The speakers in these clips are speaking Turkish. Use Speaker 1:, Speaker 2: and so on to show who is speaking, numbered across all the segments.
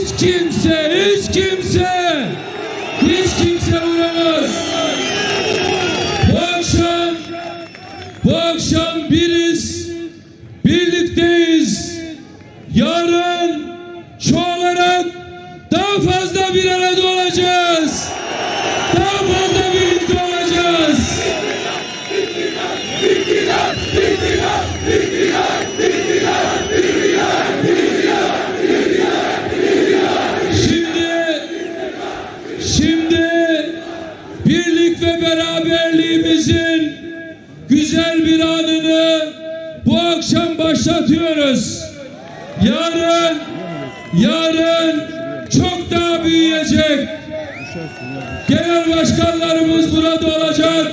Speaker 1: Hiç kimse, hiç kimse, hiç kimse vuramaz. Bu akşam, bu akşam biriz, birlikteyiz. Yarın çoğalarak daha fazla bir arada olacağız. Daha fazla birlikte olacağız. Şimdi şimdi birlik ve beraberliğimizin güzel bir anını bu akşam başlatıyoruz. Yarın yarın çok daha büyüyecek. Genel başkanlarımız burada olacak.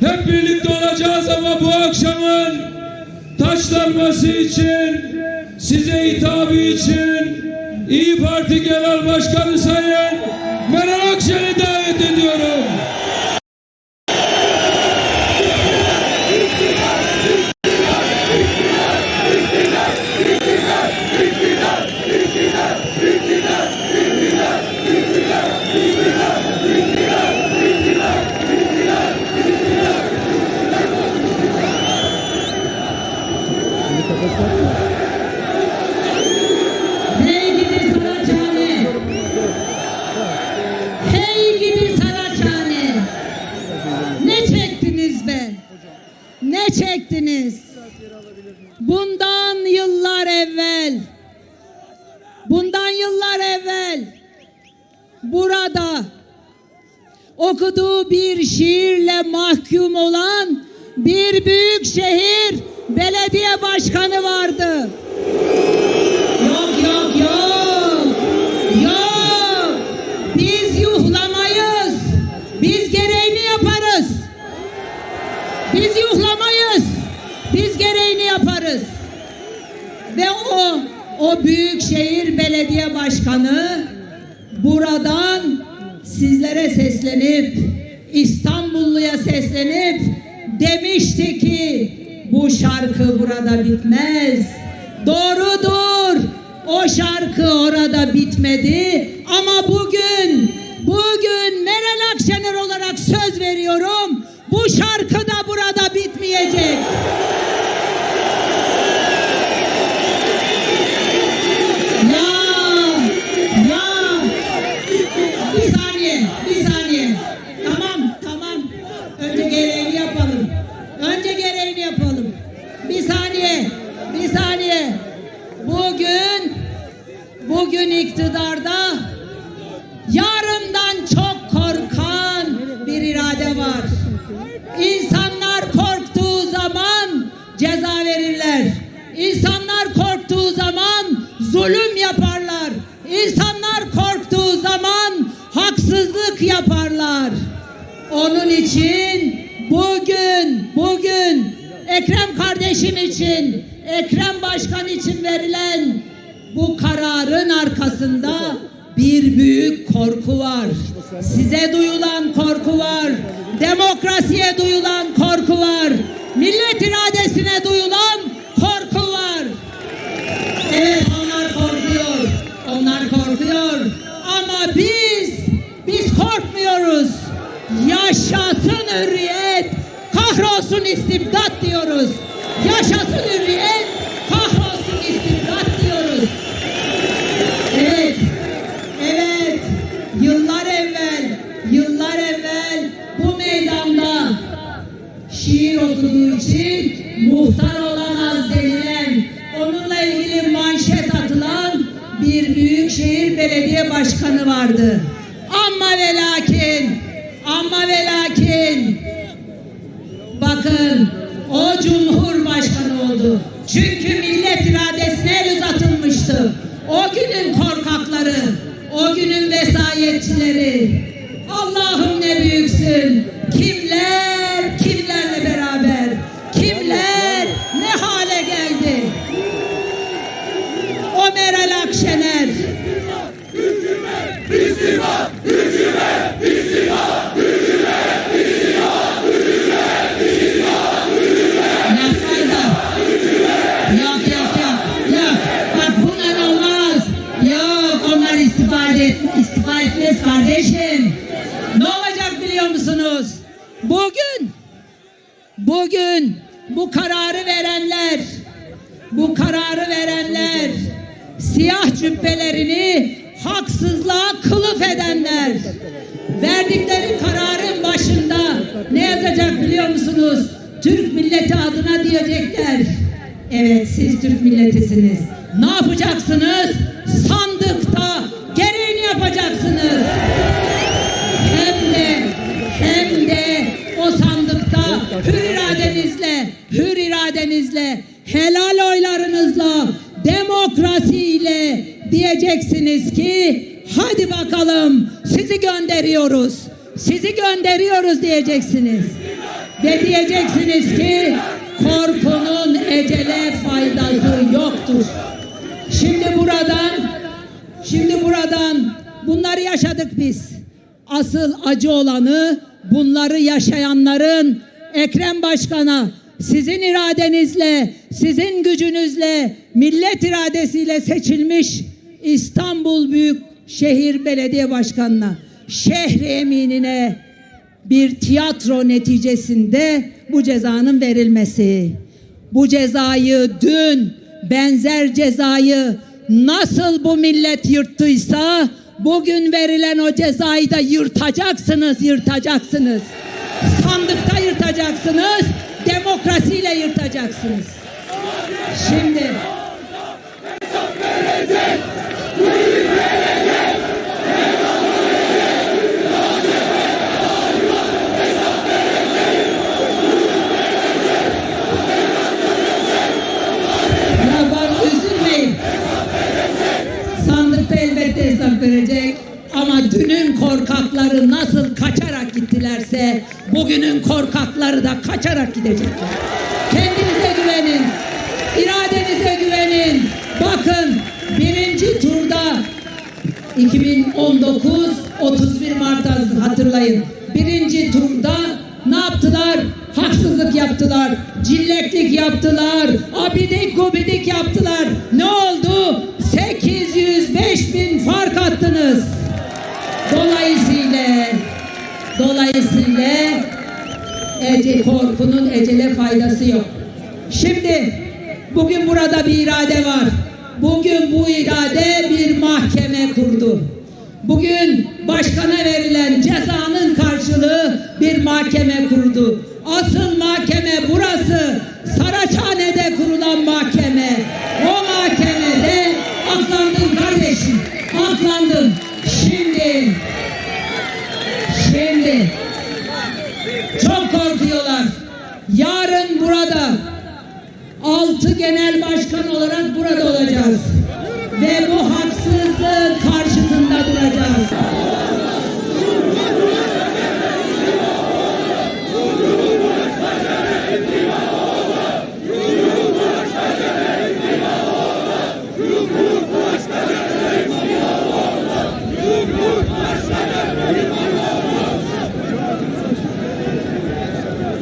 Speaker 1: Hep birlikte olacağız ama bu akşamın taçlanması için, size hitabı için İyi Parti Genel Başkanı Sayın Meral Akşener'i davet ediyorum.
Speaker 2: Çektiniz? Bundan yıllar evvel Bundan yıllar evvel burada okuduğu bir şiirle mahkum olan bir büyük şehir belediye başkanı vardı. Yok yok yok. Yok. Biz yuhlamayız. Biz gereğini yaparız. Biz yuhlamayız. Biz gereğini yaparız. Ve o o büyükşehir belediye başkanı buradan sizlere seslenip İstanbulluya seslenip demişti ki bu şarkı burada bitmez. Doğrudur. O şarkı orada bitmedi ama bugün bugün Meral Akşener olarak söz veriyorum. Bu şarkı da burada bitmeyecek. Haksızlık yaparlar. Onun için bugün, bugün Ekrem kardeşim için, Ekrem başkan için verilen bu kararın arkasında bir büyük korku var. Size duyulan korku var. Demokrasiye duyulan korku var. Millet iradesine duyulan korku var. Evet onlar korkuyor. Onlar korkuyor. Ama biz korkmuyoruz. Yaşasın hürriyet, kahrolsun istibdat diyoruz. Yaşasın hürriyet, kahrolsun istibdat diyoruz. Evet, evet. Yıllar evvel, yıllar evvel bu meydanda şiir okuduğu için muhtar olamaz denilen, onunla ilgili manşet atılan bir büyükşehir belediye başkanı vardı. Ama ve lakin, ama ve lakin, bakın o cumhurbaşkanı oldu. Çünkü millet iradesine el uzatılmıştı. O günün korkakları, o günün vesayetçileri. Allah'ım ne büyüksün. Kimler kimlerle beraber, bu kararı verenler, bu kararı verenler, siyah cübbelerini haksızlığa kılıf edenler, verdikleri kararın başında ne yazacak biliyor musunuz? Türk milleti adına diyecekler. Evet siz Türk milletisiniz. Ne yapacaksınız? Sandıkta gereğini yapacaksınız. Hem de hem de o sandıkta hür iradenizle, hür iradenizle, helal oylarınızla, demokrasiyle diyeceksiniz ki hadi bakalım sizi gönderiyoruz. Sizi gönderiyoruz diyeceksiniz. Ve diyeceksiniz ki korkunun ecele faydası yoktur. Şimdi buradan Şimdi buradan bunları yaşadık biz. Asıl acı olanı bunları yaşayanların Ekrem Başkan'a sizin iradenizle, sizin gücünüzle, millet iradesiyle seçilmiş İstanbul Büyükşehir Belediye Başkanı'na, şehri eminine bir tiyatro neticesinde bu cezanın verilmesi. Bu cezayı dün benzer cezayı nasıl bu millet yırttıysa bugün verilen o cezayı da yırtacaksınız, yırtacaksınız. Sandıkta yırtacaksınız, demokrasiyle yırtacaksınız. Şimdi Ya bak üzülmeyin. Sandıkta elbette hesap. Ama dünün korkakları nasıl kaçarak gittilerse bugünün korkakları da kaçarak gidecekler. Kendinize güvenin. iradenize güvenin. Bakın birinci turda 2019 31 Mart hatırlayın. Birinci turda ne yaptılar? Haksızlık yaptılar. Cilleklik yaptılar. Abidik gubidik yaptılar. Ne oldu? 805 bin fark attınız. Dolayısıyla dolayısıyla ece, korkunun ecele faydası yok. Şimdi bugün burada bir irade var. Bugün bu irade bir mahkeme kurdu. Bugün başkana verilen cezanın karşılığı bir mahkeme kurdu. Asıl mahkeme burası. Saraçhane'de kurulan mahkeme. O mahkemede aklandın kardeşim. Aklandın. Şimdi Şimdi çok korkuyorlar. Yarın burada altı genel başkan olarak burada olacağız. Ve bu haksızlığın karşısında duracağız.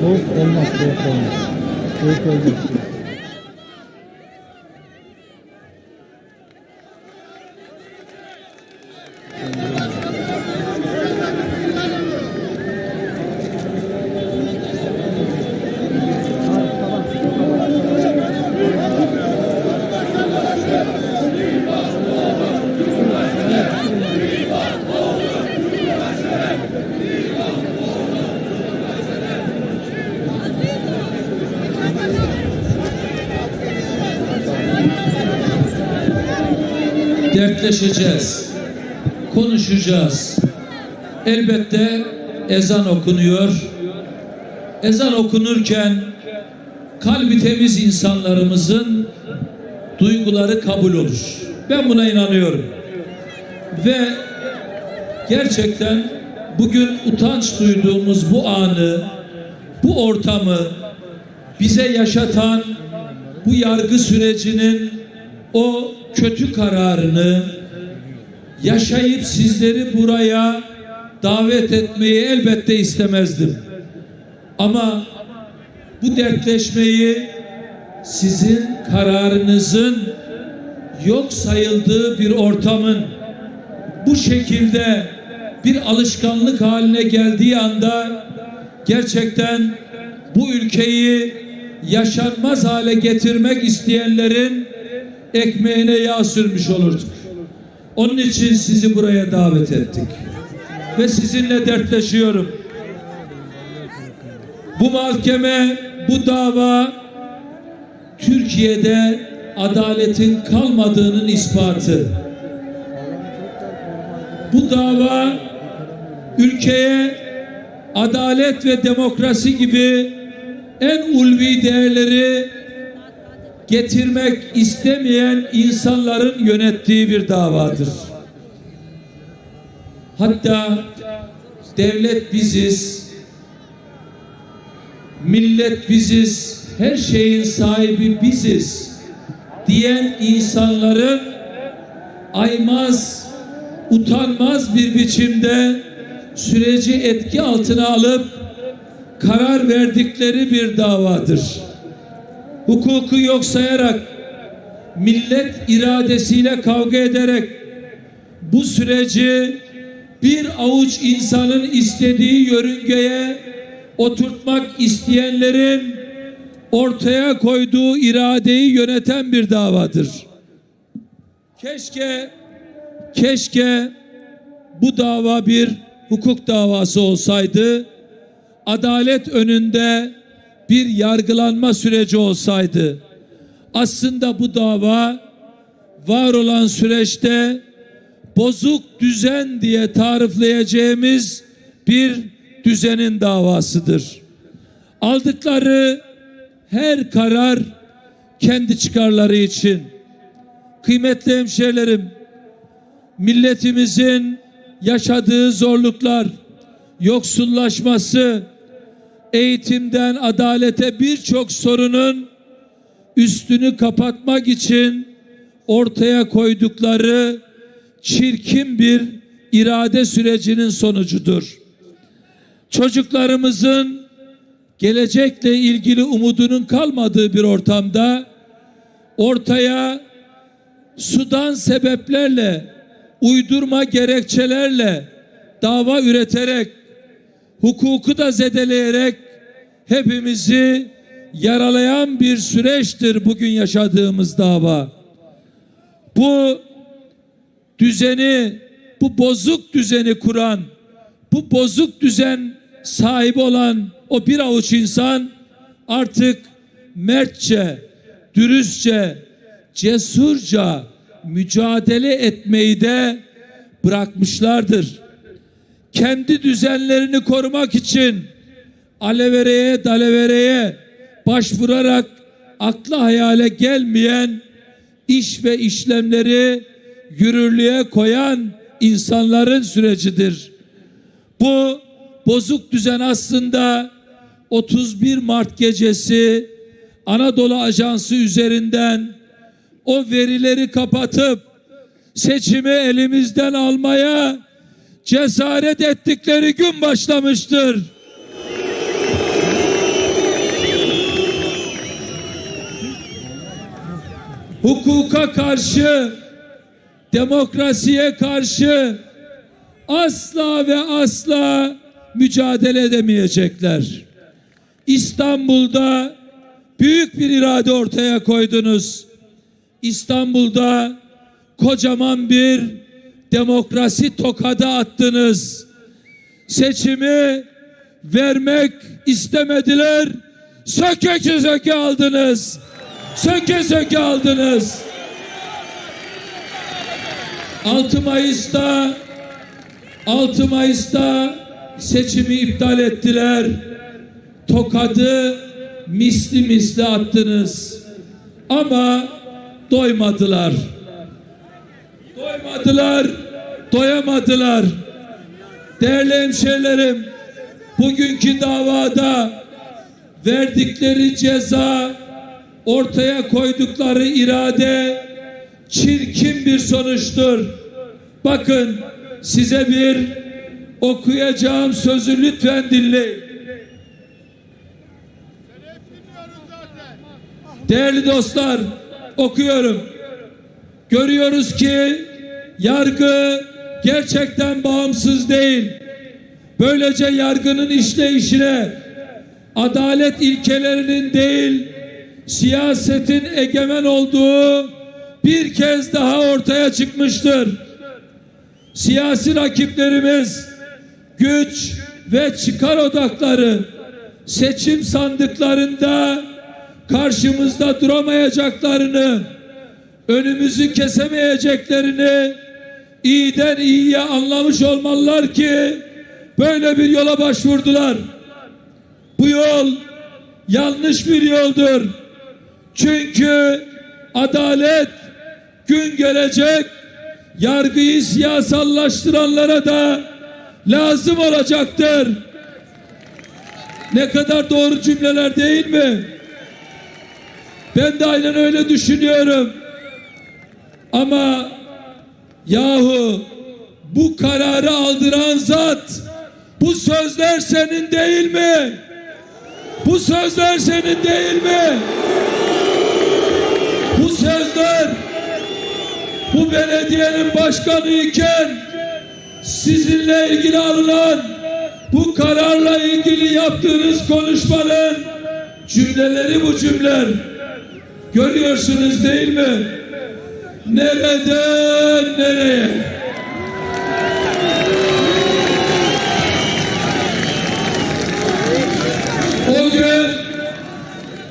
Speaker 3: Soğuk olmaz, soğuk olmaz. Soğuk olmaz.
Speaker 1: Dertleşeceğiz, konuşacağız. Elbette ezan okunuyor. Ezan okunurken kalbi temiz insanlarımızın duyguları kabul olur. Ben buna inanıyorum. Ve gerçekten bugün utanç duyduğumuz bu anı, bu ortamı bize yaşatan bu yargı sürecinin o kötü kararını yaşayıp sizleri buraya davet etmeyi elbette istemezdim. Ama bu dertleşmeyi sizin kararınızın yok sayıldığı bir ortamın bu şekilde bir alışkanlık haline geldiği anda gerçekten bu ülkeyi yaşanmaz hale getirmek isteyenlerin ekmeğine yağ sürmüş olurduk. Onun için sizi buraya davet ettik. Ve sizinle dertleşiyorum. Bu mahkeme, bu dava Türkiye'de adaletin kalmadığının ispatı. Bu dava ülkeye adalet ve demokrasi gibi en ulvi değerleri getirmek istemeyen insanların yönettiği bir davadır. Hatta devlet biziz, millet biziz, her şeyin sahibi biziz diyen insanların aymaz, utanmaz bir biçimde süreci etki altına alıp karar verdikleri bir davadır. Hukuku yok sayarak millet iradesiyle kavga ederek bu süreci bir avuç insanın istediği yörüngeye oturtmak isteyenlerin ortaya koyduğu iradeyi yöneten bir davadır. Keşke keşke bu dava bir hukuk davası olsaydı, adalet önünde bir yargılanma süreci olsaydı. Aslında bu dava var olan süreçte bozuk düzen diye tarifleyeceğimiz bir düzenin davasıdır. Aldıkları her karar kendi çıkarları için. Kıymetli hemşehrilerim, milletimizin yaşadığı zorluklar, yoksullaşması, eğitimden adalete birçok sorunun üstünü kapatmak için ortaya koydukları çirkin bir irade sürecinin sonucudur. Çocuklarımızın gelecekle ilgili umudunun kalmadığı bir ortamda ortaya sudan sebeplerle uydurma gerekçelerle dava üreterek hukuku da zedeleyerek hepimizi yaralayan bir süreçtir bugün yaşadığımız dava. Bu düzeni, bu bozuk düzeni kuran, bu bozuk düzen sahibi olan o bir avuç insan artık mertçe, dürüstçe, cesurca mücadele etmeyi de bırakmışlardır. Kendi düzenlerini korumak için alevereye dalevereye başvurarak akla hayale gelmeyen iş ve işlemleri yürürlüğe koyan insanların sürecidir. Bu bozuk düzen aslında 31 Mart gecesi Anadolu Ajansı üzerinden o verileri kapatıp seçimi elimizden almaya cesaret ettikleri gün başlamıştır. Hukuka karşı, demokrasiye karşı asla ve asla mücadele edemeyecekler. İstanbul'da büyük bir irade ortaya koydunuz. İstanbul'da kocaman bir demokrasi tokadı attınız. Seçimi vermek istemediler. Söke söke aldınız. Söke söke aldınız. 6 Mayıs'ta 6 Mayıs'ta seçimi iptal ettiler. Tokadı misli misli attınız. Ama doymadılar. Doymadılar, doyamadılar. Değerli hemşehrilerim, bugünkü davada verdikleri ceza, ortaya koydukları irade çirkin bir sonuçtur. Bakın size bir okuyacağım sözü lütfen dinleyin. Değerli dostlar, okuyorum. Görüyoruz ki yargı gerçekten bağımsız değil. Böylece yargının işleyişine adalet ilkelerinin değil siyasetin egemen olduğu bir kez daha ortaya çıkmıştır. Siyasi rakiplerimiz güç ve çıkar odakları seçim sandıklarında karşımızda duramayacaklarını, önümüzü kesemeyeceklerini iyiden iyiye anlamış olmalılar ki böyle bir yola başvurdular. Bu yol yanlış bir yoldur. Çünkü adalet gün gelecek yargıyı siyasallaştıranlara da lazım olacaktır. Ne kadar doğru cümleler değil mi? Ben de aynen öyle düşünüyorum. Ama yahu bu kararı aldıran zat bu sözler senin değil mi? Bu sözler senin değil mi? Bu sözler bu belediyenin başkanı iken sizinle ilgili alınan bu kararla ilgili yaptığınız konuşmanın cümleleri bu cümleler. Görüyorsunuz değil mi? Nereden nereye? O gün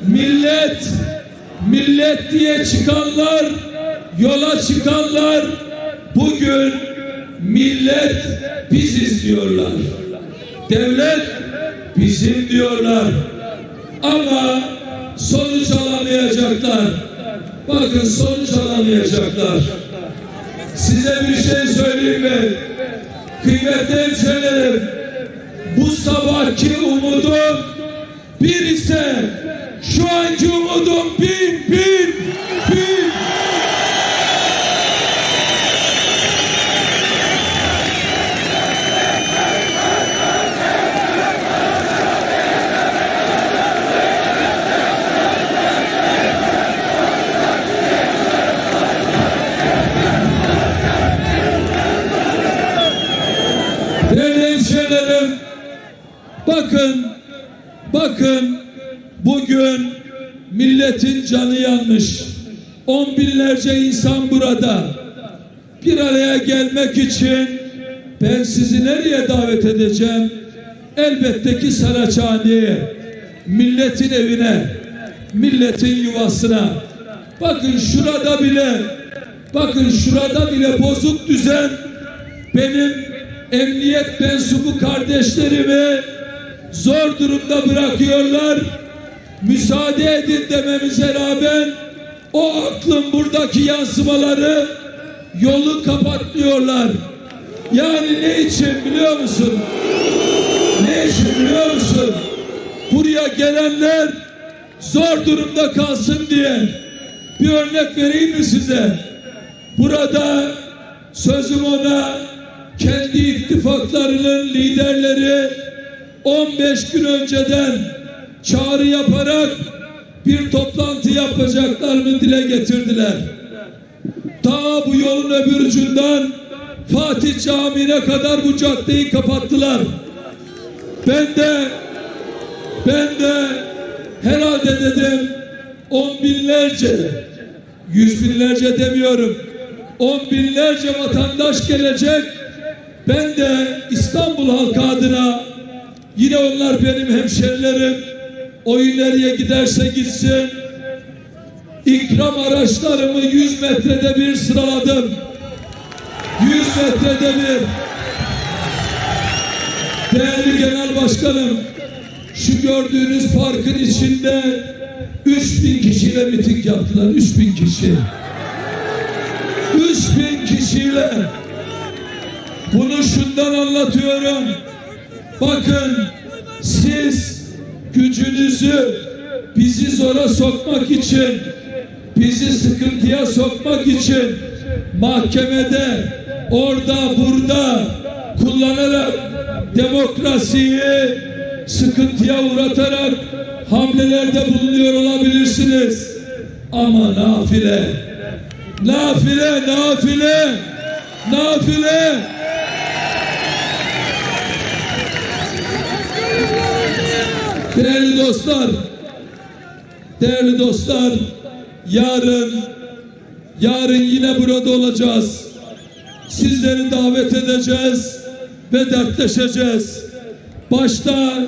Speaker 1: millet millet diye çıkanlar yola çıkanlar bugün millet biziz diyorlar. Devlet bizim diyorlar. Ama sonuç alamayacaklar. Bakın sonuç alamayacaklar. Size bir şey söyleyeyim mi? Kıymetli hemşehrilerim, bu sabahki umudum bir ise şu anki umudum bin bin. Değerli hemşehrilerim, bakın, bakın bugün milletin canı yanmış. On binlerce insan burada. Bir gelmek için ben sizi nereye davet edeceğim? Elbette ki Saraçhane'ye, milletin evine, milletin yuvasına. Bakın şurada bile, bakın şurada bile bozuk düzen benim emniyet mensubu kardeşlerimi zor durumda bırakıyorlar. Müsaade edin dememize rağmen o aklın buradaki yansımaları yolu kapatmıyorlar. Yani ne için biliyor musun? Ne için biliyor musun? Buraya gelenler zor durumda kalsın diye bir örnek vereyim mi size? Burada sözüm ona kendi ittifaklarının liderleri 15 gün önceden çağrı yaparak bir toplantı yapacaklarını dile getirdiler. Ta bu yolun öbür ucundan Fatih Camii'ne kadar bu caddeyi kapattılar. Ben de ben de herhalde dedim on binlerce yüz binlerce demiyorum. On binlerce vatandaş gelecek. Ben de İstanbul halkı adına yine onlar benim hemşerilerim oyu nereye giderse gitsin ikram araçlarımı 100 metrede bir sıraladım. 100 metrede bir. Değerli genel başkanım şu gördüğünüz parkın içinde 3000 kişiyle miting yaptılar 3000 kişi. 3000 kişiyle. Bunu şundan anlatıyorum. Bakın siz gücünüzü bizi zora sokmak için, bizi sıkıntıya sokmak için mahkemede, orada, burada kullanarak demokrasiyi sıkıntıya uğratarak hamlelerde bulunuyor olabilirsiniz. Ama nafile, nafile, nafile, nafile. Değerli dostlar, Değerli dostlar, yarın yarın yine burada olacağız. Sizleri davet edeceğiz ve dertleşeceğiz. Başta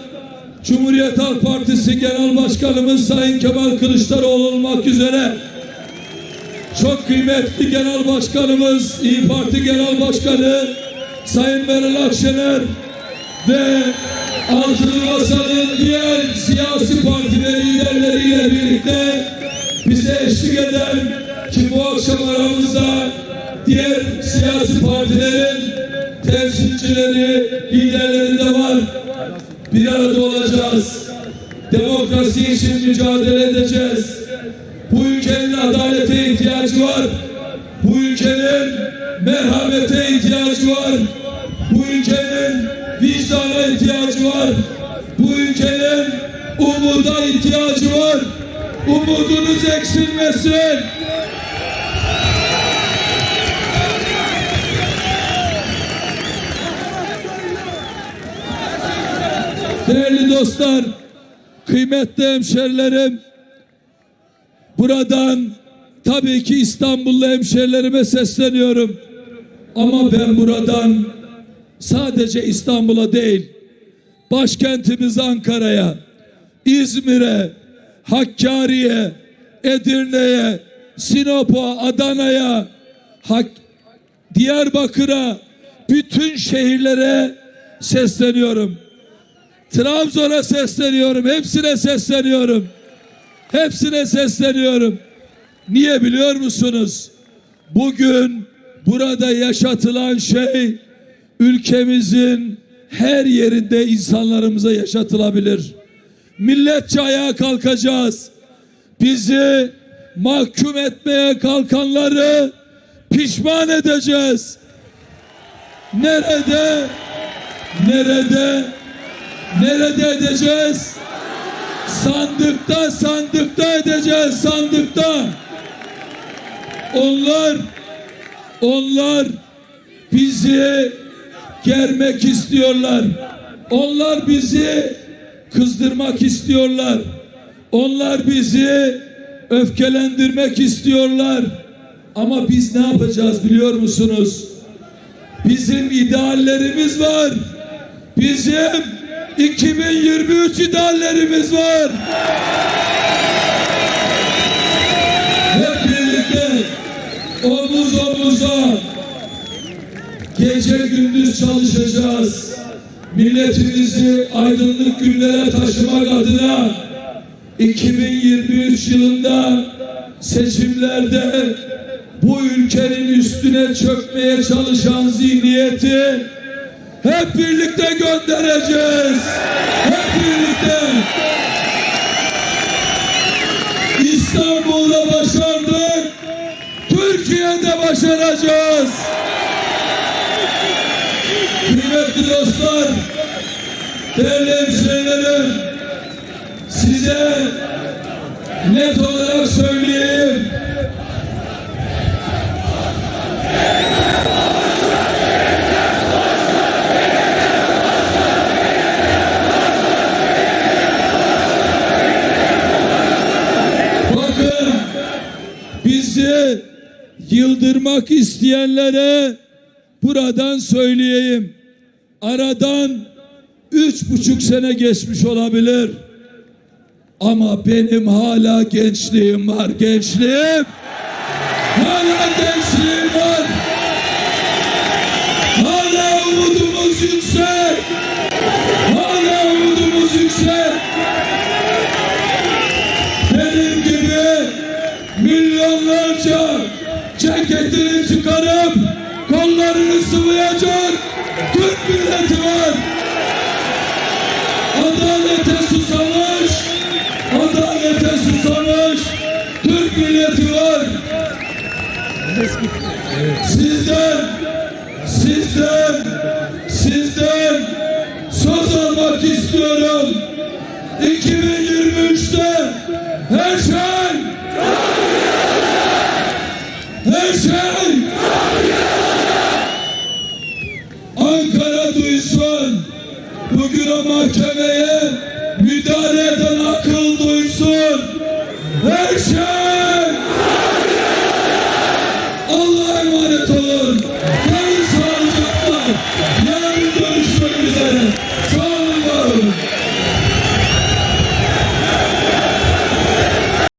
Speaker 1: Cumhuriyet Halk Partisi Genel Başkanımız Sayın Kemal Kılıçdaroğlu olmak üzere çok kıymetli Genel Başkanımız, İyi Parti Genel Başkanı Sayın Meral Akşener ve Altılı Masa'nın diğer siyasi parti ve liderleriyle birlikte bize eşlik eden ki bu akşam aramızda diğer siyasi partilerin temsilcileri, liderleri de var. Bir arada olacağız. Demokrasi için mücadele edeceğiz. Bu ülkenin adalete ihtiyacı var. Bu ülkenin merhamete ihtiyacı var. Bu ülkenin vicdana ihtiyacı var. Bu ülkenin umuda ihtiyacı var. Umudunuz eksilmesin. Değerli dostlar, kıymetli hemşerilerim, buradan tabii ki İstanbullu hemşerilerime sesleniyorum. Ama ben buradan sadece İstanbul'a değil, başkentimiz Ankara'ya, İzmir'e, Hakkari'ye, Edirne'ye, Sinop'a, Adana'ya, Hak Diyarbakır'a, bütün şehirlere sesleniyorum. Trabzon'a sesleniyorum. Hepsine sesleniyorum. Hepsine sesleniyorum. Niye biliyor musunuz? Bugün burada yaşatılan şey ülkemizin her yerinde insanlarımıza yaşatılabilir. Milletçe ayağa kalkacağız. Bizi mahkum etmeye kalkanları pişman edeceğiz. Nerede? Nerede? Nerede edeceğiz? Sandıkta, sandıkta edeceğiz, sandıkta. Onlar, onlar bizi germek istiyorlar. Onlar bizi kızdırmak istiyorlar. Onlar bizi öfkelendirmek istiyorlar. Ama biz ne yapacağız biliyor musunuz? Bizim ideallerimiz var. Bizim 2023 ideallerimiz var. Hep birlikte omuz omuza gece gündüz çalışacağız. Milletimizi aydınlık günlere taşımak adına 2023 yılında seçimlerde bu ülkenin üstüne çökmeye çalışan zihniyeti hep birlikte göndereceğiz. Hep birlikte. İstanbul'da başardık. Türkiye'de başaracağız. Dostlar, değerli hemşehrilerim, size net olarak söyleyeyim. Bakın bizi yıldırmak isteyenlere buradan söyleyeyim. Aradan üç buçuk sene geçmiş olabilir. Ama benim hala gençliğim var, gençliğim. Hala gençliğim var. Hala umudumuz yüksek. Hala umudumuz yüksek. Benim gibi milyonlarca ceketini çıkarıp kollarını sıvayacak Türk milleti var. Adalete susamış, adalete susamış Türk milleti var. Sizden, sizden,